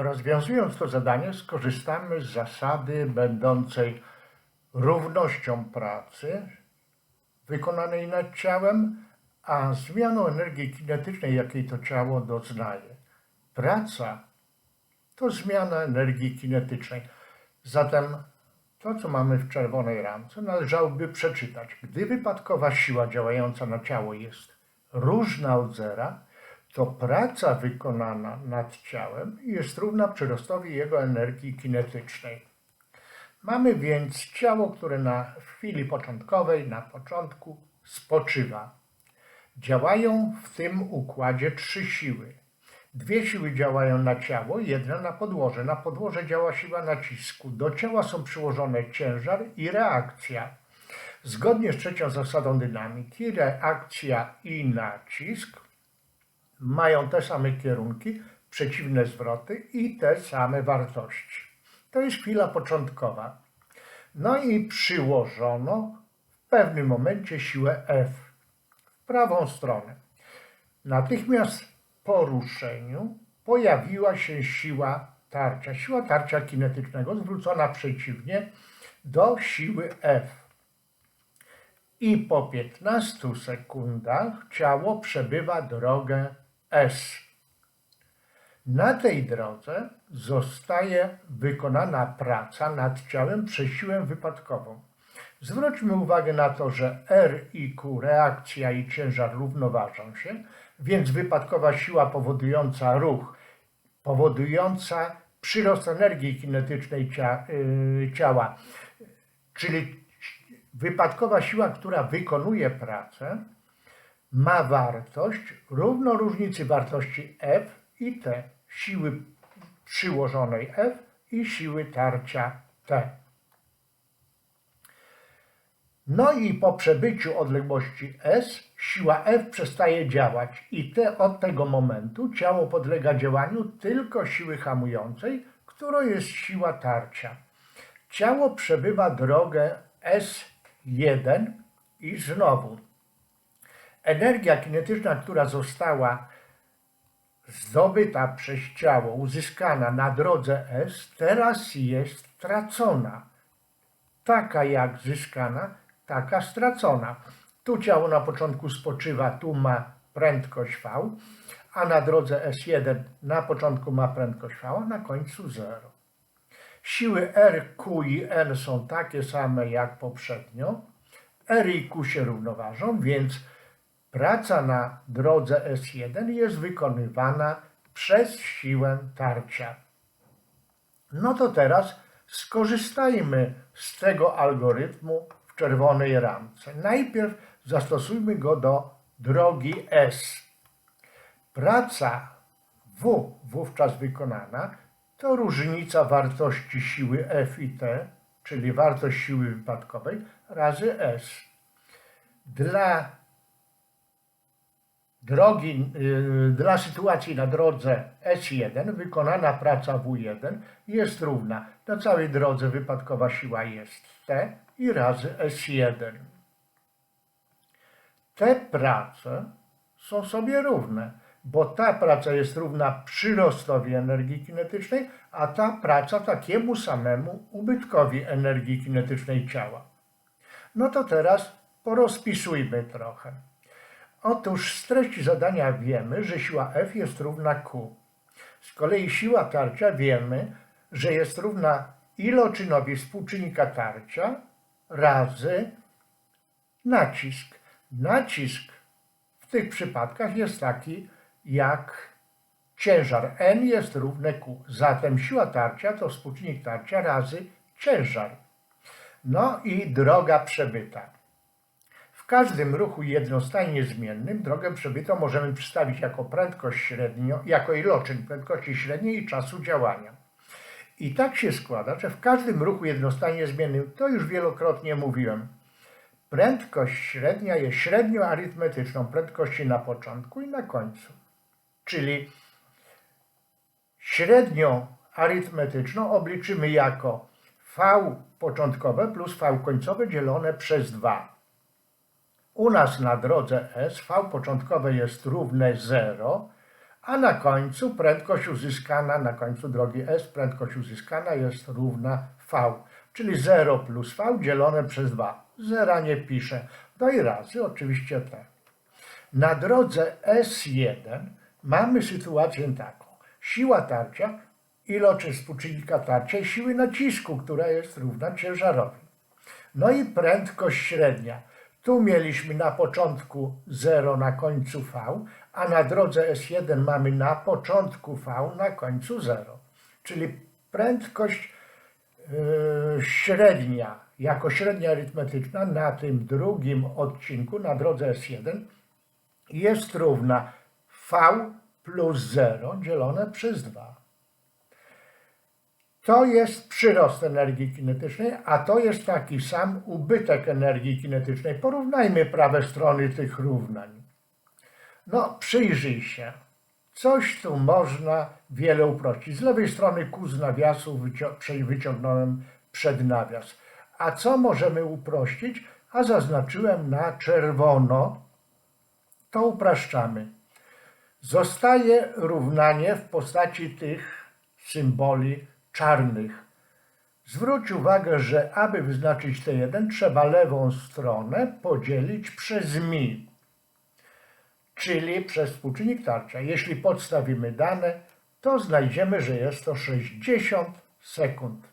Rozwiązując to zadanie, skorzystamy z zasady będącej równością pracy wykonanej nad ciałem, a zmianą energii kinetycznej, jakiej to ciało doznaje. Praca to zmiana energii kinetycznej. Zatem to, co mamy w czerwonej ramce, należałoby przeczytać. Gdy wypadkowa siła działająca na ciało jest różna od zera, to praca wykonana nad ciałem jest równa przyrostowi jego energii kinetycznej. Mamy więc ciało, które na chwili początkowej, na początku spoczywa. Działają w tym układzie trzy siły. Dwie siły działają na ciało, jedna na podłoże. Na podłoże działa siła nacisku. Do ciała są przyłożone ciężar i reakcja. Zgodnie z trzecią zasadą dynamiki, reakcja i nacisk mają te same kierunki, przeciwne zwroty i te same wartości. To jest chwila początkowa. No i przyłożono w pewnym momencie siłę F w prawą stronę. Natychmiast po ruszeniu pojawiła się siła tarcia, siła tarcia kinetycznego zwrócona przeciwnie do siły F. I po 15 sekundach ciało przebywa drogę S. Na tej drodze zostaje wykonana praca nad ciałem przez siłę wypadkową. Zwróćmy uwagę na to, że R i Q, reakcja i ciężar równoważą się, więc wypadkowa siła powodująca ruch, powodująca przyrost energii kinetycznej y, ciała, czyli wypadkowa siła, która wykonuje pracę, ma wartość równo różnicy wartości F i T, siły przyłożonej F i siły tarcia T. No i po przebyciu odległości S siła F przestaje działać i te, od tego momentu ciało podlega działaniu tylko siły hamującej, którą jest siła tarcia. Ciało przebywa drogę S1 i znowu energia kinetyczna, która została zdobyta przez ciało, uzyskana na drodze S, teraz jest tracona. Taka jak zyskana, taka stracona. Tu ciało na początku spoczywa, tu ma prędkość V, a na drodze S1 na początku ma prędkość V, a na końcu 0. Siły R, Q i N są takie same jak poprzednio. R i Q się równoważą, więc praca na drodze S1 jest wykonywana przez siłę tarcia. No to teraz skorzystajmy z tego algorytmu w czerwonej ramce. Najpierw zastosujmy go do drogi S. Praca W wówczas wykonana to różnica wartości siły F i T, czyli wartość siły wypadkowej, razy S. Dla drogi, y, dla sytuacji na drodze S1 wykonana praca W1 jest równa. Na całej drodze wypadkowa siła jest T i razy S1. Te prace są sobie równe, bo ta praca jest równa przyrostowi energii kinetycznej, a ta praca takiemu samemu ubytkowi energii kinetycznej ciała. No to teraz porozpisujmy trochę. Otóż z treści zadania wiemy, że siła F jest równa Q. Z kolei siła tarcia wiemy, że jest równa iloczynowi współczynnika tarcia razy nacisk. Nacisk w tych przypadkach jest taki jak ciężar N jest równy Q. Zatem siła tarcia to współczynnik tarcia razy ciężar. No i droga przebyta. Każdym ruchu jednostajnie zmiennym drogę przebytą możemy przedstawić jako prędkość średnio, jako iloczyn prędkości średniej i czasu działania. I tak się składa, że w każdym ruchu jednostajnie zmiennym, to już wielokrotnie mówiłem, prędkość średnia jest średnią arytmetyczną prędkości na początku i na końcu. Czyli średnią arytmetyczną obliczymy jako v początkowe plus v końcowe dzielone przez 2. U nas na drodze S V początkowe jest równe 0, a na końcu prędkość uzyskana, na końcu drogi S, prędkość uzyskana jest równa V, czyli 0 plus V dzielone przez 2. Zera nie piszę. No i razy oczywiście tak. Na drodze S1 mamy sytuację taką. Siła tarcia, iloczyn współczynnika tarcia i siły nacisku, która jest równa ciężarowi. No i prędkość średnia. Tu mieliśmy na początku 0, na końcu V, a na drodze S1 mamy na początku V, na końcu 0. Czyli prędkość yy, średnia, jako średnia arytmetyczna na tym drugim odcinku, na drodze S1, jest równa V plus 0 dzielone przez 2. To jest przyrost energii kinetycznej, a to jest taki sam ubytek energii kinetycznej. Porównajmy prawe strony tych równań. No, przyjrzyj się. Coś tu można wiele uprościć. Z lewej strony ku z nawiasu wyciągnąłem przed nawias. A co możemy uprościć? A zaznaczyłem na czerwono. To upraszczamy. Zostaje równanie w postaci tych symboli czarnych. Zwróć uwagę, że aby wyznaczyć T1 trzeba lewą stronę podzielić przez mi, czyli przez współczynnik tarcia. Jeśli podstawimy dane, to znajdziemy, że jest to 60 sekund.